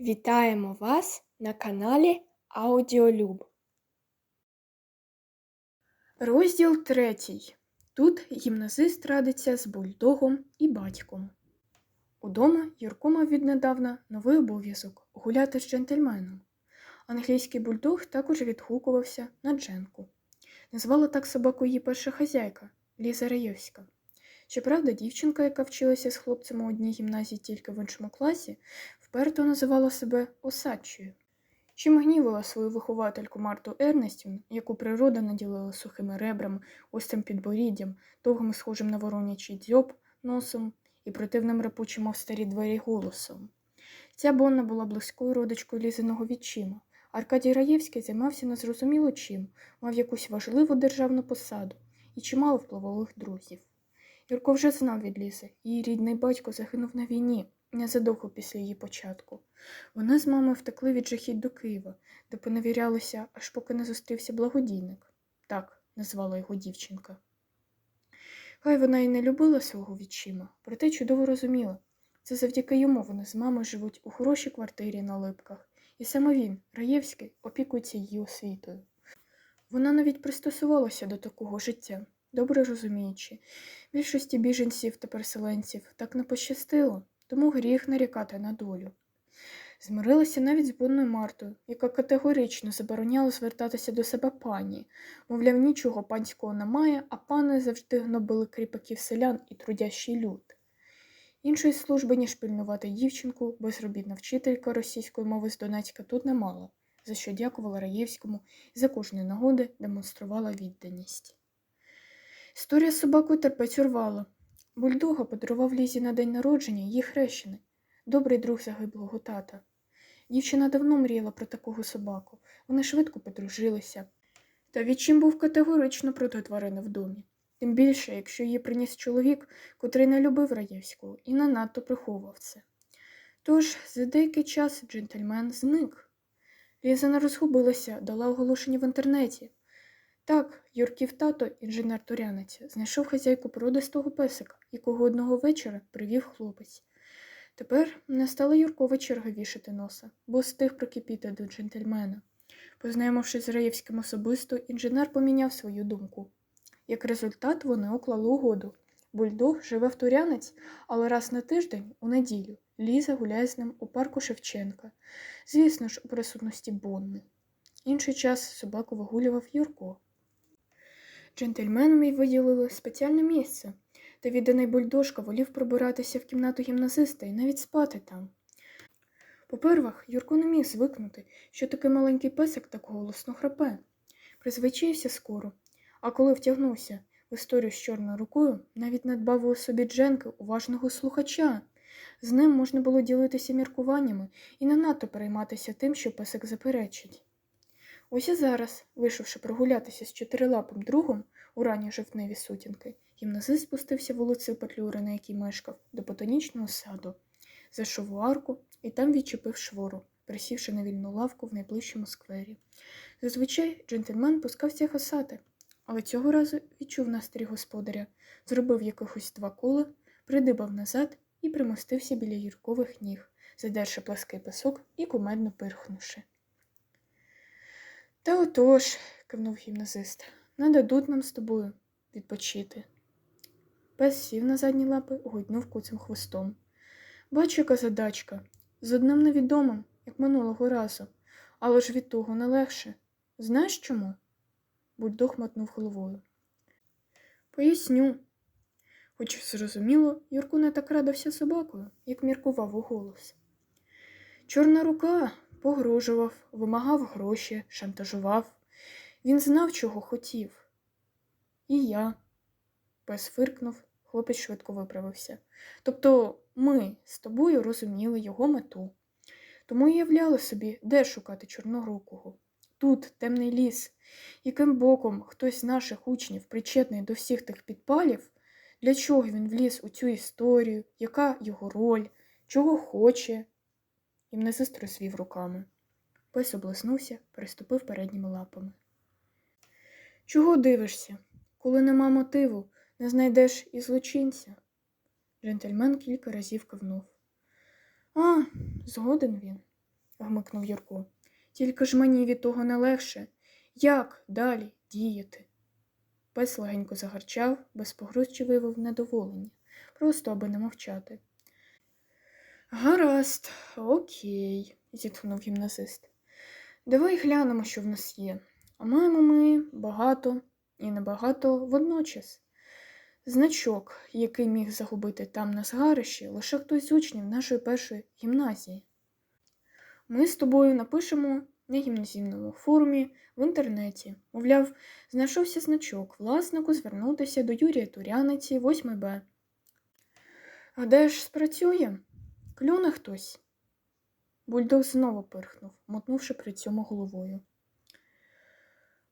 Вітаємо вас на каналі Аудіолюб. Розділ третій. Тут гімназист радиться з бульдогом і батьком. Удома Юрко мав віднедавна новий обов'язок гуляти з джентльменом. Англійський бульдог також відгукувався на Дженку. Назвала так собаку її перша хазяйка Ліза Раєвська. Щоправда, дівчинка, яка вчилася з хлопцем у одній гімназії тільки в іншому класі, вперто називала себе осадчою. Чим гнівила свою виховательку Марту Ернестівну, яку природа наділила сухими ребрами, острим підборіддям, довгим схожим на воронячий дзьоб носом і противним репучим старі двері голосом. Ця Бонна була близькою родичкою лізиного відчима. Аркадій Раєвський займався незрозуміло чим, мав якусь важливу державну посаду і чимало впливових друзів. Юрко вже знав від Лізи, її рідний батько загинув на війні, незадовго після її початку. Вони з мамою втекли від жахіть до Києва, де поневірялися, аж поки не зустрівся благодійник. Так назвала його дівчинка. Хай вона і не любила свого відчима, проте чудово розуміла. Це завдяки йому вони з мамою живуть у хорошій квартирі на липках, і саме він, Раєвський, опікується її освітою. Вона навіть пристосувалася до такого життя, добре розуміючи, більшості біженців та переселенців так не пощастило, тому гріх нарікати на долю. Змирилася навіть з Бонною Мартою, яка категорично забороняла звертатися до себе пані, мовляв, нічого панського немає, а пани завжди гнобили кріпаків селян і трудящий люд. Іншої служби, ніж пильнувати дівчинку, безробітна вчителька російської мови з Донецька тут не мала, за що дякувала Раєвському і за кожної нагоди демонструвала відданість. Історія з собакою терпець урвала. Бульдога подарував Лізі на день народження її хрещений, добрий друг загиблого тата. Дівчина давно мріяла про такого собаку, вони швидко подружилися. Та відчим був категорично проти тварини в домі. Тим більше, якщо її приніс чоловік, котрий не любив Раєвського і не надто приховував це. Тож за деякий час джентльмен зник. Ліза розгубилася, дала оголошення в інтернеті. Так, Юрків тато, інженер-турянець, знайшов хазяйку породистого песика, якого одного вечора привів хлопець. Тепер настала Юркова черга вішати носа, бо встиг прикипіти до джентльмена. Познайомившись з Раєвським особисто, інженер поміняв свою думку. Як результат, вони уклали угоду. Бульдог живе в Турянець, але раз на тиждень, у неділю, Ліза гуляє з ним у парку Шевченка, звісно ж, у присутності Бонни. Інший час собаку вигулював Юрко. Джентльменам й виділили спеціальне місце, та відданий бульдожка волів пробиратися в кімнату гімназиста і навіть спати там. По-первах, Юрко не міг звикнути, що такий маленький песик так голосно храпе. Призвичаєвся скоро, а коли втягнувся в історію з чорною рукою, навіть надбав у собі Дженки уважного слухача. З ним можна було ділитися міркуваннями і не надто перейматися тим, що песик заперечить. Ось і зараз, вийшовши прогулятися з чотирилапим другом у ранні жовтневі сутінки, гімназист спустився вулицею Петлюри, на якій мешкав, до ботанічного саду, зайшов у арку і там відчепив швору, присівши на вільну лавку в найближчому сквері. Зазвичай джентльмен пускався гасати, але цього разу відчув настрій господаря, зробив якихось два кола, придибав назад і примостився біля юркових ніг, задерши плаский песок і кумедно пирхнувши. Та отож, кивнув гімназист, не дадуть нам з тобою відпочити. Пес сів на задні лапи, гойднув куцим хвостом. Бачу, яка задачка. З одним невідомим, як минулого разу, але ж від того не легше. Знаєш чому? Бульдог мотнув головою. Поясню. Хоч зрозуміло, Юрку не так радився собакою, як міркував у голос. Чорна рука погрожував, вимагав гроші, шантажував. Він знав, чого хотів. І я. Пес фиркнув, хлопець швидко виправився. Тобто ми з тобою розуміли його мету. Тому і являли собі, де шукати чорнорукого. Тут темний ліс, яким боком хтось з наших учнів причетний до всіх тих підпалів, для чого він вліз у цю історію, яка його роль, чого хоче. Гімназист розвів руками. Пес облиснувся, переступив передніми лапами. Чого дивишся? Коли нема мотиву, не знайдеш і злочинця. Джентльмен кілька разів кивнув. А, згоден він. гмикнув Юрко. Тільки ж мені від того не легше. Як далі діяти? Пес легенько загарчав, без погроз виявив недоволення, просто аби не мовчати. Гаразд, окей, зітхнув гімназист. Давай глянемо, що в нас є. А маємо ми багато і небагато водночас. Значок, який міг загубити там на згарищі, лише хтось з учнів нашої першої гімназії. Ми з тобою напишемо на гімназійному форумі в інтернеті. Мовляв, знайшовся значок власнику звернутися до Юрія Туряниці 8Б. Гадаєш, спрацює? Клюне хтось. Бульдог знову пирхнув, мотнувши при цьому головою.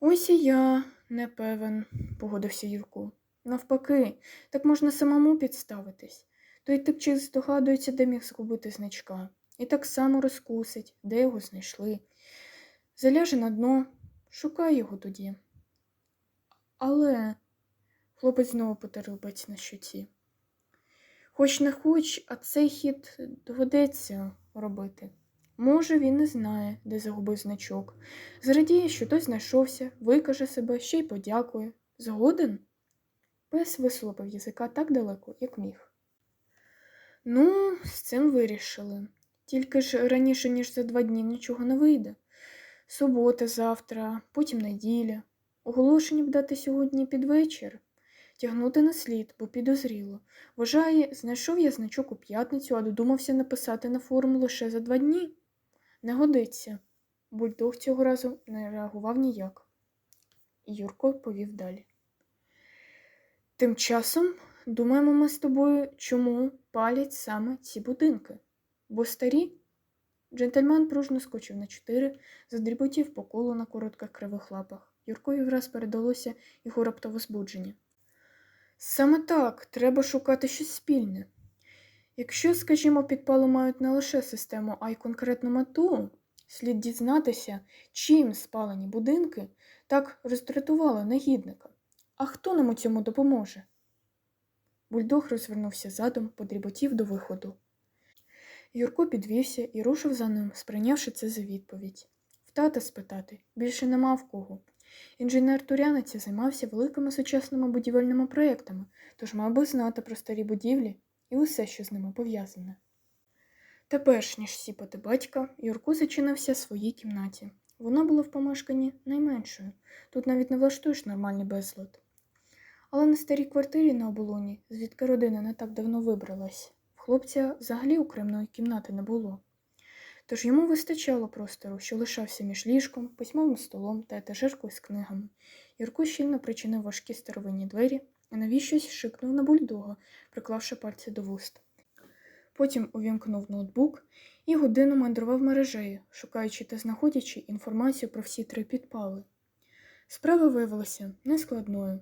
Ось і я не певен, погодився Юрко. Навпаки, так можна самому підставитись. Той типчик здогадується, де міг згубити значка, і так само розкусить, де його знайшли. Заляже на дно, шукай його тоді. Але хлопець знову лбець на щоці. Хоч не хоч, а цей хід доведеться робити. Може, він не знає, де загубив значок. Зрадіє, що той знайшовся, викаже себе, ще й подякує. Згоден? Пес вислопив язика так далеко, як міг. Ну, з цим вирішили. Тільки ж раніше, ніж за два дні, нічого не вийде. Субота завтра, потім неділя. Оголошення б дати сьогодні під вечір. Тягнути на слід, бо підозріло. Вважає, знайшов я значок у п'ятницю, а додумався написати на форум лише за два дні. Не годиться. Бульдог цього разу не реагував ніяк. Юрко повів далі. Тим часом думаємо ми з тобою, чому палять саме ці будинки. Бо старі? Джентльмен пружно скочив на чотири, задріботів по колу на коротких кривих лапах. Юркові враз передалося його раптове збудження. Саме так, треба шукати щось спільне. Якщо, скажімо, підпали мають не лише систему, а й конкретну мету, слід дізнатися, чим спалені будинки так роздратували негідника. А хто нам у цьому допоможе? Бульдог розвернувся задом, подріботів до виходу. Юрко підвівся і рушив за ним, сприйнявши це за відповідь. В тата спитати більше нема в кого. Інженер Туряниця займався великими сучасними будівельними проєктами, тож мав би знати про старі будівлі і усе, що з ними пов'язане. Та перш ніж сіпати батька, Юрко зачинився в своїй кімнаті. Вона була в помешканні найменшою, тут навіть не влаштуєш нормальний безлад. Але на старій квартирі на оболоні, звідки родина не так давно вибралась, в хлопця взагалі окремої кімнати не було. Тож йому вистачало простору, що лишався між ліжком, письмовим столом та етажеркою з книгами. Юрко щільно причинив важкі старовинні двері і навіщось шикнув на бульдога, приклавши пальці до вуст. Потім увімкнув ноутбук і годину мандрував мережею, шукаючи та знаходячи інформацію про всі три підпали. Справа виявилася нескладною.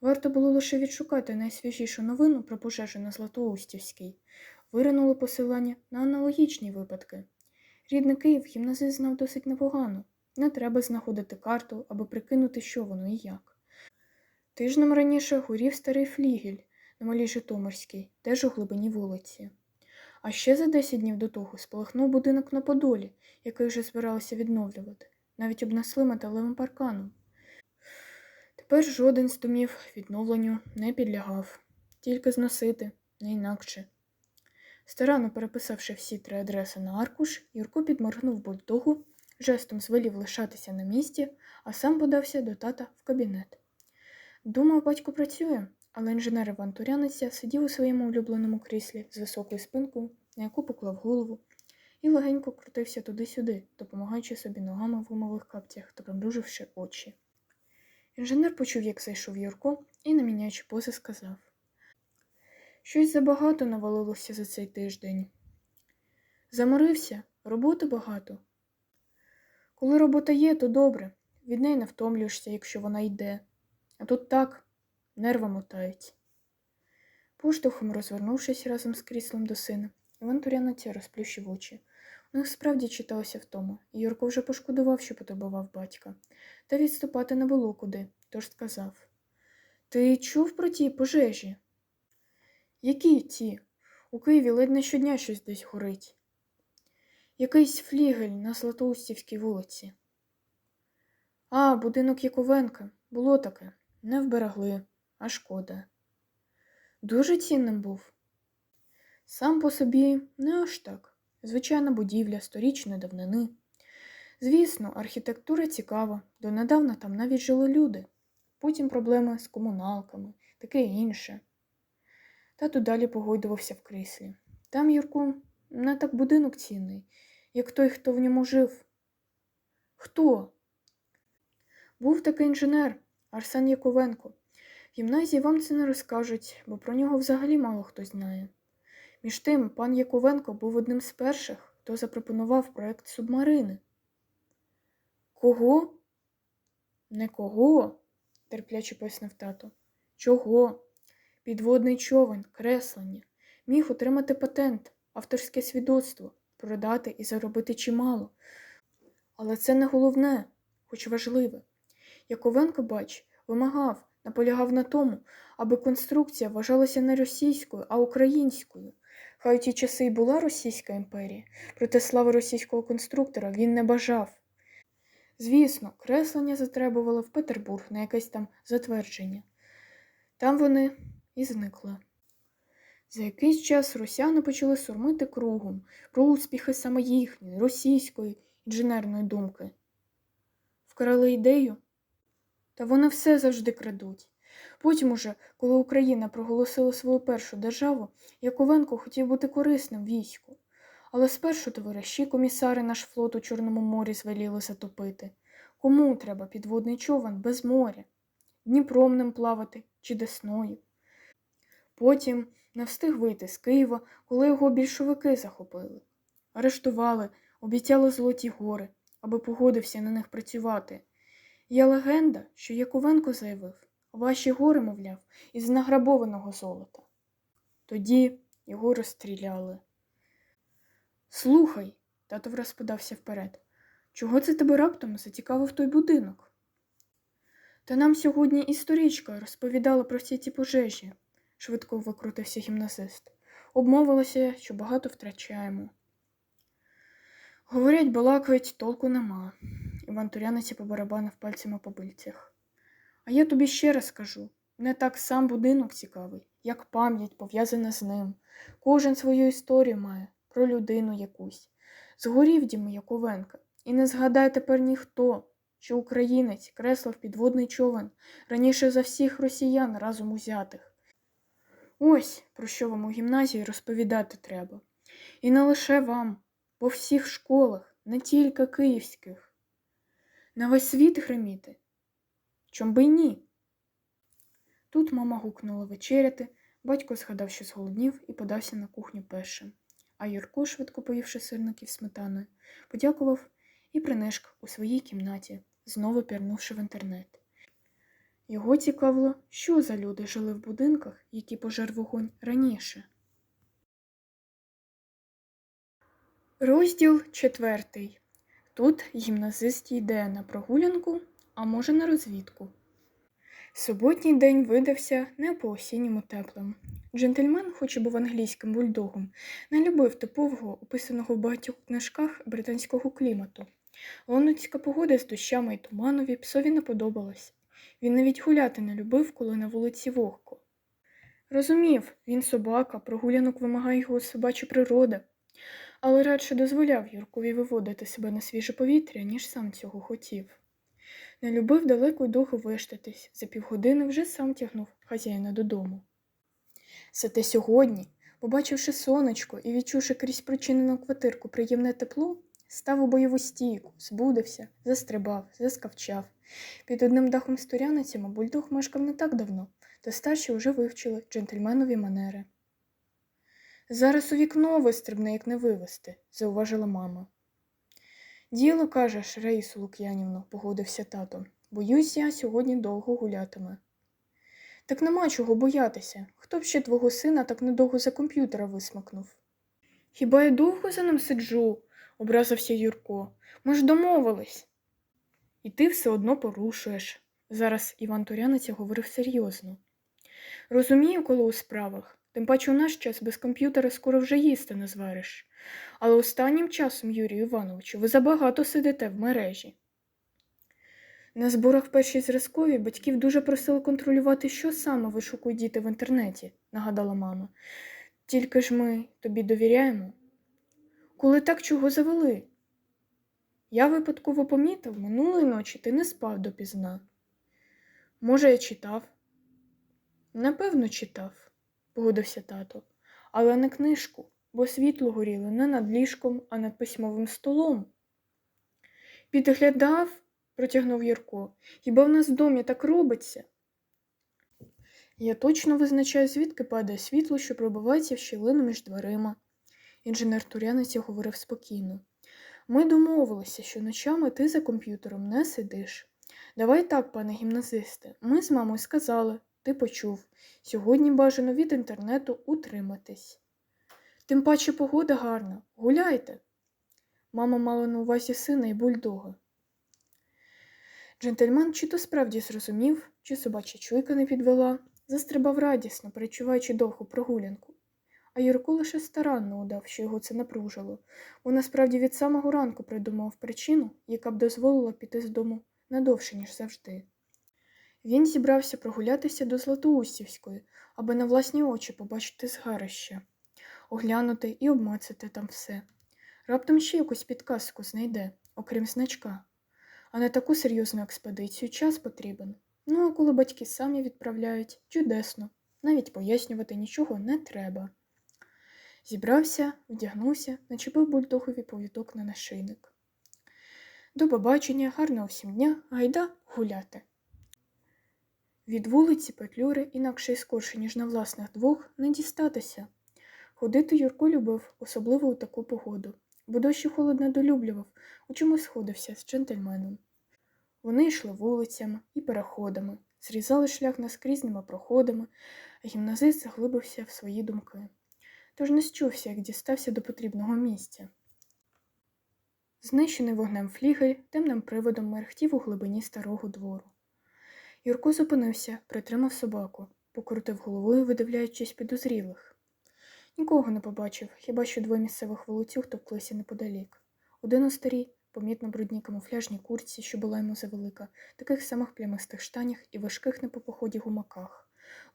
Варто було лише відшукати найсвіжішу новину про пожежу на Златоустівській. Виринули посилання на аналогічні випадки. Рідний Київ гімназист знав досить непогано. Не треба знаходити карту, аби прикинути, що воно і як. Тижнем раніше горів старий флігель на малій Житомирській, теж у глибині вулиці. А ще за 10 днів до того спалахнув будинок на Подолі, який вже збиралися відновлювати, навіть обнесли металевим парканом. Тепер жоден з домів відновленню не підлягав, тільки зносити, не інакше. Старанно переписавши всі три адреси на аркуш, Юрко підморгнув бульдогу, жестом звелів лишатися на місці, а сам подався до тата в кабінет. Думав, батько працює, але інженер Іван Туряниця сидів у своєму улюбленому кріслі з високою спинкою, на яку поклав голову, і легенько крутився туди-сюди, допомагаючи собі ногами в гумових капцях та примруживши очі. Інженер почув, як зайшов Юрко, і, не міняючи пози, сказав Щось забагато навалилося за цей тиждень. Заморився, роботи багато. Коли робота є, то добре, від неї не втомлюєшся, якщо вона йде. А тут так, нерви мотають. Поштовхом розвернувшись разом з кріслом до сина, Іван Туряниця розплющив очі. У них справді читалося втома, і Юрко вже пошкодував, що потурбував батька. Та відступати не було куди, тож сказав Ти чув про ті пожежі? Які ті? У Києві ледь не щодня щось десь горить. Якийсь флігель на Златоустівській вулиці. А, будинок Яковенка. Було таке. Не вберегли, а шкода. Дуже цінним був. Сам по собі не аж так. Звичайна будівля сторічної давнини. Звісно, архітектура цікава, донедавна там навіть жили люди. Потім проблеми з комуналками, таке інше. Тато далі погойдувався в кріслі. Там, Юрку, не так будинок цінний, як той, хто в ньому жив. Хто? Був такий інженер Арсен Яковенко. В гімназії вам це не розкажуть, бо про нього взагалі мало хто знає. Між тим, пан Яковенко був одним з перших, хто запропонував проект субмарини. Кого? Не кого, терпляче пояснив тато. Чого? Підводний човен, креслення. Міг отримати патент, авторське свідоцтво, продати і заробити чимало. Але це не головне, хоч важливе. Яковенко, бач, вимагав, наполягав на тому, аби конструкція вважалася не російською, а українською. Хай у ті часи й була Російська імперія, проте слави російського конструктора він не бажав. Звісно, креслення затребували в Петербург на якесь там затвердження. Там вони і зникли. За якийсь час росяни почали сурмити кругом про успіхи саме їхньої, російської інженерної думки. Вкрали ідею, та вони все завжди крадуть. Потім уже, коли Україна проголосила свою першу державу, Яковенко хотів бути корисним війську. Але спершу товариші комісари наш флот у Чорному морі звеліли затопити. Кому треба підводний човен без моря? Дніпром ним плавати чи десною? Потім не встиг вийти з Києва, коли його більшовики захопили. Арештували, обіцяли золоті гори, аби погодився на них працювати. Є легенда, що Яковенко заявив, ваші гори, мовляв, із награбованого золота. Тоді його розстріляли. Слухай, тато враз подався вперед. Чого це тебе раптом зацікавив той будинок? Та нам сьогодні історичка розповідала про всі ті пожежі, швидко викрутився гімназист. Обмовилася, що багато втрачаємо. Говорять, балакають, толку нема. Іван Туряниці побарабанив пальцями по бильцях. А я тобі ще раз скажу не так сам будинок цікавий, як пам'ять пов'язана з ним. Кожен свою історію має про людину якусь. Згорів дім Яковенка, і не згадає тепер ніхто, що українець креслив підводний човен раніше за всіх росіян разом узятих. Ось про що вам у гімназії розповідати треба. І не лише вам, по всіх школах, не тільки київських. На весь світ гриміти. Чом би й ні? Тут мама гукнула вечеряти, батько згадав, що зголоднів і подався на кухню першим. А Юрко, швидко поївши сирників сметаною, подякував і принишк у своїй кімнаті, знову пірнувши в інтернет. Його цікавило, що за люди жили в будинках, які пожер вогонь раніше. Розділ четвертий. Тут гімназист йде на прогулянку, а може на розвідку. Суботній день видався не по осінньому теплим. Джентльмен, хоч і був англійським бульдогом, не любив типового, описаного в багатьох книжках британського клімату. Лондонська погода з дощами й туманові псові не подобалась. Він навіть гуляти не любив, коли на вулиці вогко. Розумів, він собака, прогулянок вимагає його собача природа, але радше дозволяв Юркові виводити себе на свіже повітря, ніж сам цього хотів. Не любив далеко й довго виштатись, за півгодини вже сам тягнув хазяїна додому. Зате сьогодні, побачивши сонечко і відчувши крізь причинену квартирку приємне тепло, став у бойову стійку, збудився, застрибав, заскавчав. Під одним дахом з туряницями бульдог мешкав не так давно, та старші вже вивчили джентльменові манери. Зараз у вікно вистрибне, як не вивести, зауважила мама. Діло, кажеш, Раїсу Лук'янівну, погодився тато. Боюсь, я сьогодні довго гулятиме. Так нема чого боятися. Хто б ще твого сина так недовго за комп'ютера висмикнув? Хіба я довго за ним сиджу? образився Юрко. Ми ж домовились. І ти все одно порушуєш. Зараз Іван Туряниця говорив серйозно. Розумію, коли у справах, тим паче у наш час без комп'ютера скоро вже їсти не звариш. Але останнім часом, Юрію Івановичу, ви забагато сидите в мережі. На зборах першій зразковій батьків дуже просили контролювати, що саме вишукують діти в інтернеті, нагадала мама. Тільки ж ми тобі довіряємо. Коли так чого завели? Я випадково помітив, минулої ночі ти не спав допізна. Може, я читав? Напевно, читав, погодився тато, але не книжку, бо світло горіло не над ліжком, а над письмовим столом. Підглядав, протягнув Юрко, хіба в нас в домі так робиться? Я точно визначаю, звідки падає світло, що пробивається в щілину між дверима. Інженер Турянець говорив спокійно. Ми домовилися, що ночами ти за комп'ютером не сидиш. Давай так, пане гімназисте, ми з мамою сказали, ти почув. Сьогодні бажано від інтернету утриматись. Тим паче погода гарна. Гуляйте. Мама мала на увазі сина і бульдога. Джентльмен чи то справді зрозумів, чи собача чуйка не підвела, застрибав радісно, перечуваючи довгу прогулянку. А Юрко лише старанно удав, що його це напружило, бо насправді від самого ранку придумав причину, яка б дозволила піти з дому надовше, ніж завжди. Він зібрався прогулятися до Златоустівської, аби на власні очі побачити згарища, оглянути і обмацати там все. Раптом ще якусь підказку знайде, окрім значка. А на таку серйозну експедицію час потрібен. Ну, а коли батьки самі відправляють, чудесно, навіть пояснювати нічого не треба. Зібрався, вдягнувся, начепив бульдогові повідок на нашийник. До побачення, гарного всім дня, гайда гуляти. Від вулиці Петлюри інакше й скорше, ніж на власних двох, не дістатися. Ходити Юрко любив, особливо у таку погоду, бо дощ і холод недолюблював, у чому сходився з джентльменом. Вони йшли вулицями і переходами, зрізали шлях наскрізними проходами, а гімназист заглибився в свої думки. Тож не счувся, як дістався до потрібного місця. Знищений вогнем флігель темним приводом мерехтів у глибині старого двору. Юрко зупинився, притримав собаку, покрутив головою, видивляючись підозрілих. Нікого не побачив, хіба що двоє місцевих волоцюг товклися неподалік. Один у старій, помітно брудній камуфляжній курці, що була йому завелика, таких самих плямистих штанях і важких не по поході гумаках.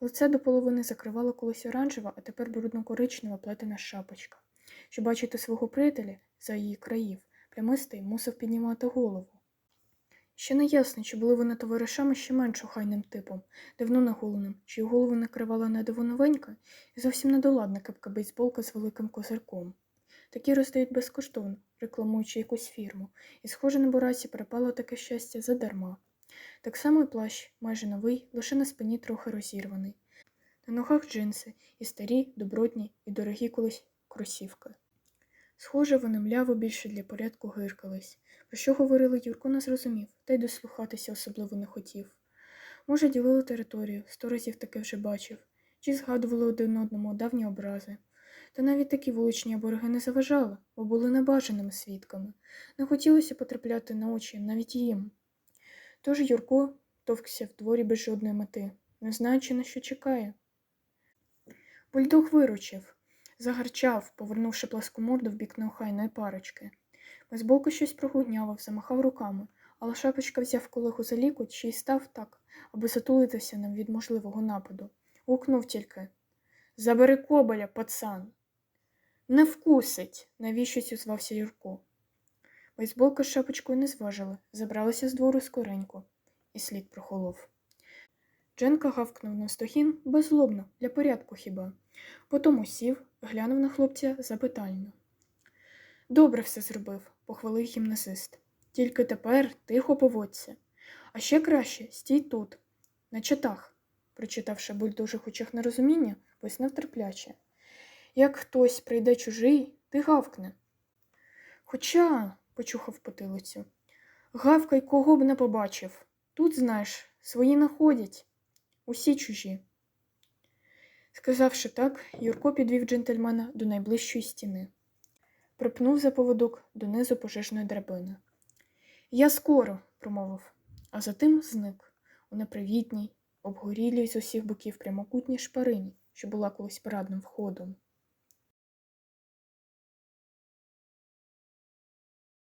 Лице до половини закривало колись оранжева, а тепер брудно-коричнева плетена шапочка. Щоб бачити свого приятеля за її країв, плямистий мусив піднімати голову. Ще не ясно, чи були вони товаришами ще менш охайним типом, давно наголеним, чию голову накривала недиво новенька і зовсім недоладна кепка бейсболка з великим козирком. Такі роздають безкоштовно, рекламуючи якусь фірму, і, схоже, на Борасі перепало таке щастя задарма. Так само і плащ, майже новий, лише на спині трохи розірваний. На ногах джинси і старі, добротні і дорогі колись кросівки. Схоже, вони мляво більше для порядку гиркались. Про що говорили, Юрко не зрозумів, та й дослухатися особливо не хотів. Може, ділили територію, сто разів таке вже бачив, чи згадували один одному давні образи. Та навіть такі вуличні абориги не заважали, бо були небажаними свідками. Не хотілося потрапляти на очі навіть їм. Тож Юрко товкся в дворі без жодної мети, не знаючи, на що чекає. Бульдог виручив, загарчав, повернувши пласку морду в бік неохайної парочки. Безбоку щось прогуднявив, замахав руками, але шапочка взяв колегу за лікоть ще й став так, аби затулитися нам від можливого нападу. Гукнув тільки Забери кобеля, пацан. Не вкусить, навіщось узвався Юрко. Бейсболка з шапочкою не зважили, забралися з двору скоренько, і слід прохолов. Дженка гавкнув на стохін беззлобно, для порядку хіба. Потім усів, глянув на хлопця запитально. Добре все зробив, похвалив гімназист. Тільки тепер тихо поводься. А ще краще стій тут, на чатах, прочитавши бульдожих очах нерозуміння, пояснив терпляче. Як хтось прийде чужий, ти гавкне. Хоча, почухав потилицю, гавкай кого б не побачив. Тут, знаєш, свої находять, усі чужі. Сказавши так, Юрко підвів джентльмена до найближчої стіни припнув за поводок донизу пожежної драбини. Я скоро, промовив, а затим зник у непривітній, обгорілій з усіх боків прямокутній шпарині, що була колись парадним входом.